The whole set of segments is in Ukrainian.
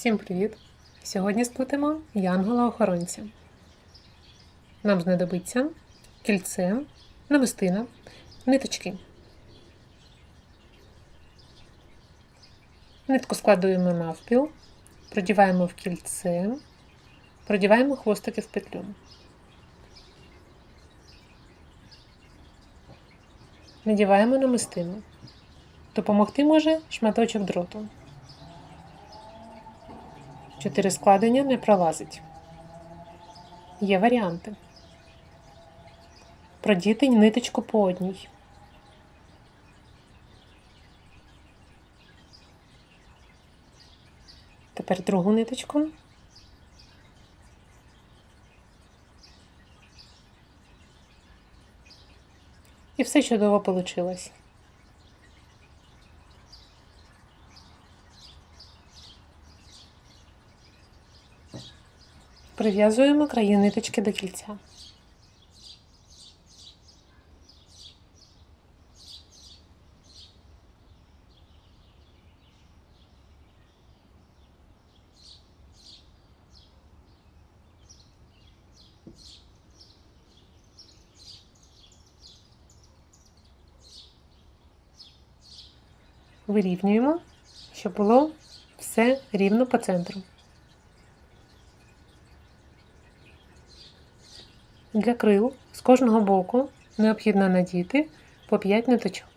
Всім привіт! Сьогодні сплетемо янгола-охоронця. Нам знадобиться кільце, намистина, ниточки. Нитку складуємо навпіл, продіваємо в кільце, продіваємо хвостики в петлю. Надіваємо намистину. Допомогти може шматочок дроту. Чотири складення не пролазить. Є варіанти. Продіти ниточку по одній. Тепер другу ниточку. І все чудово вийшло. Прив'язуємо краї ниточки до кільця. Вирівнюємо, щоб було все рівно по центру. Для крил з кожного боку необхідно надіти по 5 ниточок.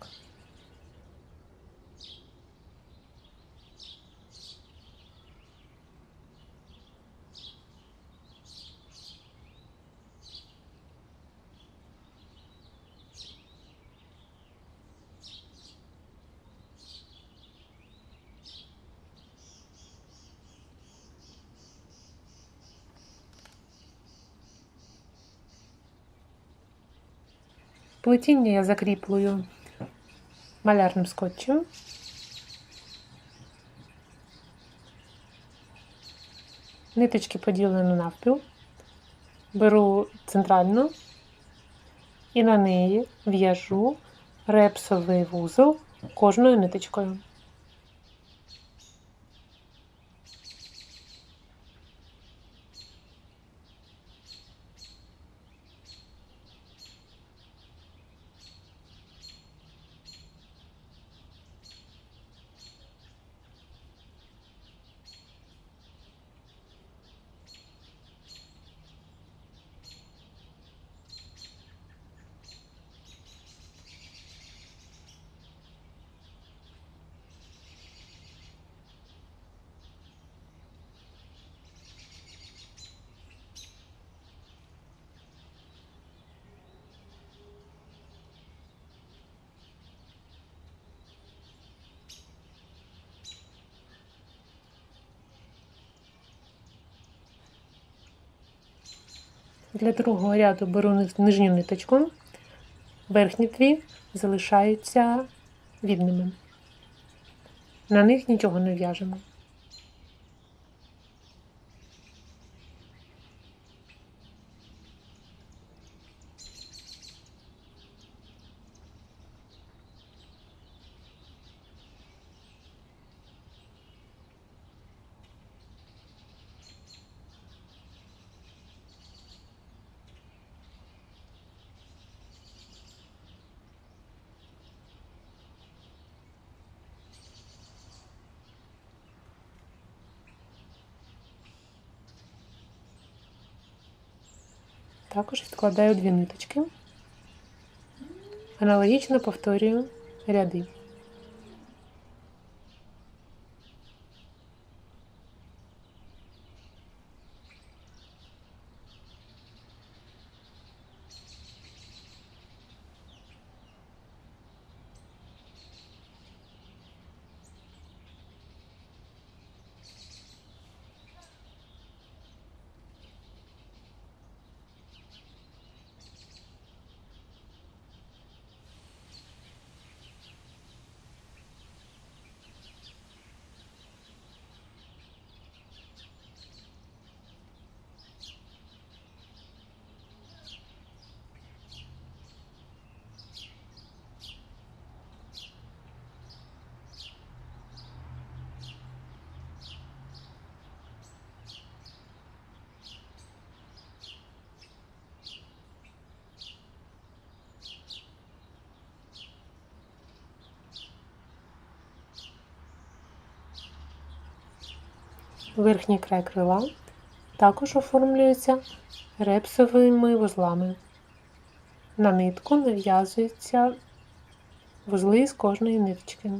Плетіння я закріплюю малярним скотчем. Ниточки поділені навпіл. Беру центральну і на неї в'яжу репсовий вузол кожною ниточкою. Для другого ряду беру нижню ниточку, верхні дві залишаються вільними. На них нічого не в'яжемо. Також відкладаю дві ниточки. Аналогічно повторюю ряди. Верхній край крила також оформлюється репсовими вузлами. На нитку нав'язуються вузли з кожної ниточки.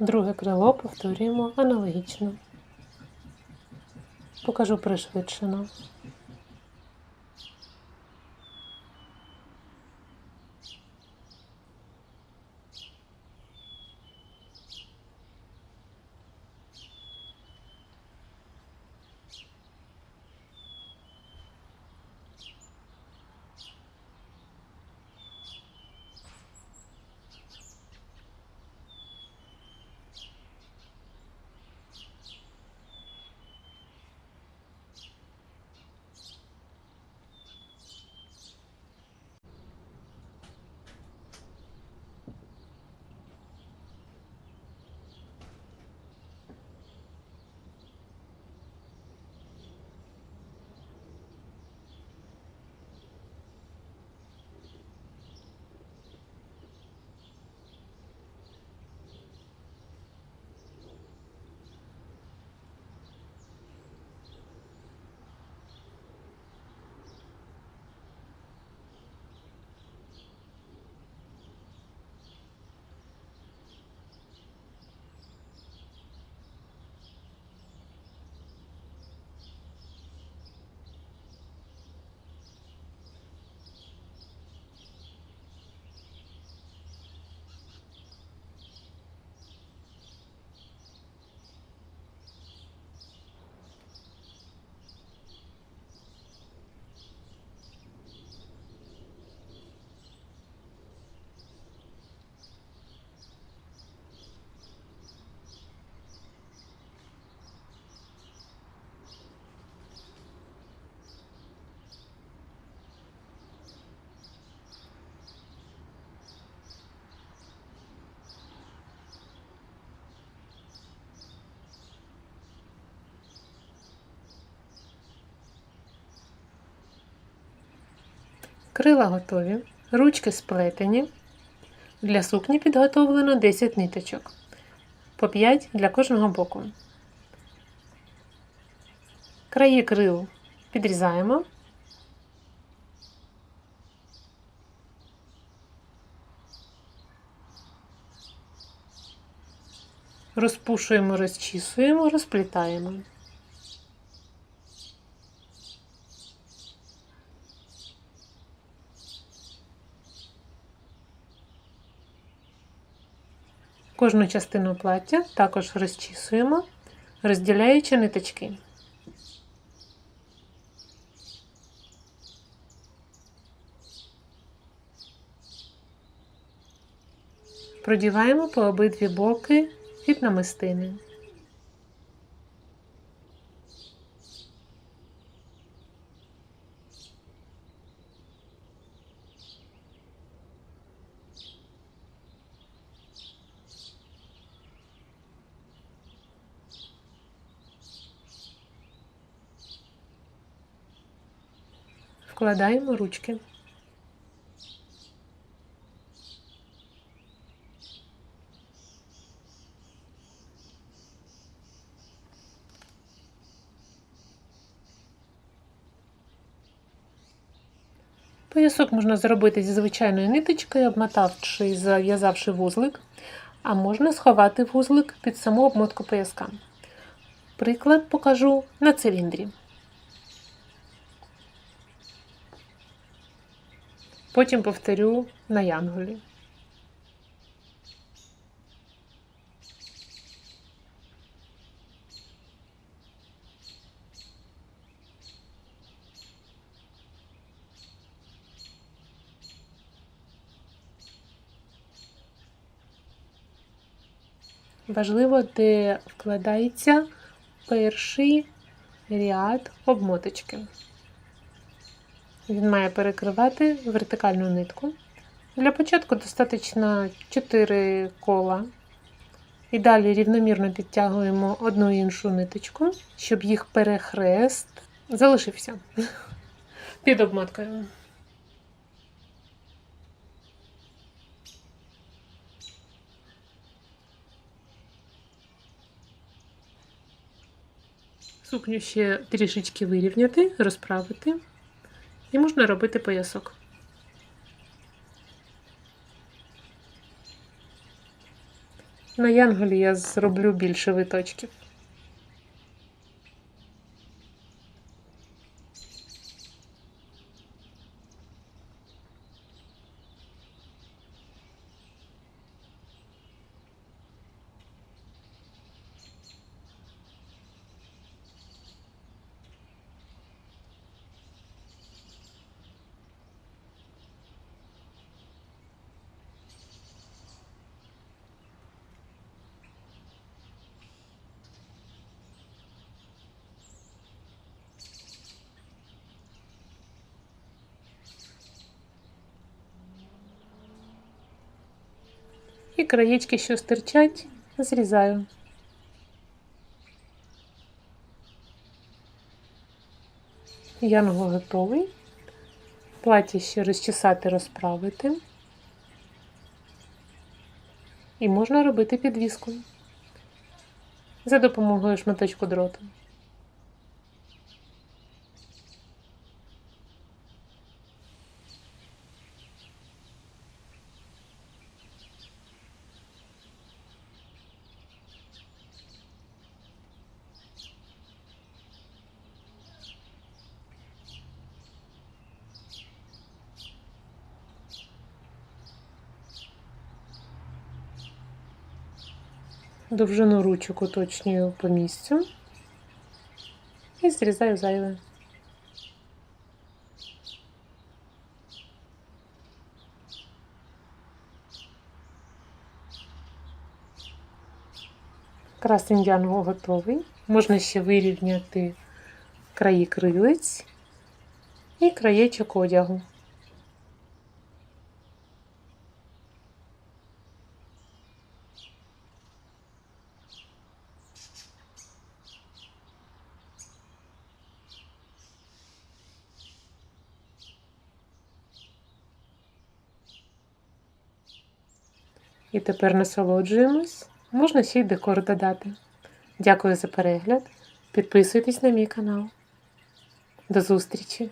Друге крило повторюємо аналогічно. Покажу пришвидшено. Крила готові, ручки сплетені. Для сукні підготовлено 10 ниточок, по 5 для кожного боку. Краї крил підрізаємо. Розпушуємо, розчісуємо, розплітаємо. Кожну частину плаття також розчісуємо, розділяючи ниточки. Продіваємо по обидві боки від намистини. Вкладаємо ручки. Поясок можна зробити зі звичайної ниточки, обмотавши і зав'язавши вузлик, а можна сховати вузлик під саму обмотку пояска. Приклад покажу на циліндрі. Потім повторю на янголі. Важливо, де вкладається перший ряд обмоточки. Він має перекривати вертикальну нитку. Для початку достатньо 4 кола. І далі рівномірно підтягуємо одну іншу ниточку, щоб їх перехрест залишився під обмоткою. Сукню ще трішечки вирівняти, розправити, і можна робити поясок. На янголі я зроблю більше виточків. І краєчки, що стирчать, зрізаю. Янгол готовий. Плаття ще розчесати, розправити. І можна робити підвіску за допомогою шматочку дроту. Довжину ручок уточнюю по місцю і зрізаю зайве. Красень янгол готовий. Можна ще вирівняти краї крилиць і краєчок одягу. І тепер насолоджуємось. Можна ще й декор додати. Дякую за перегляд. Підписуйтесь на мій канал. До зустрічі!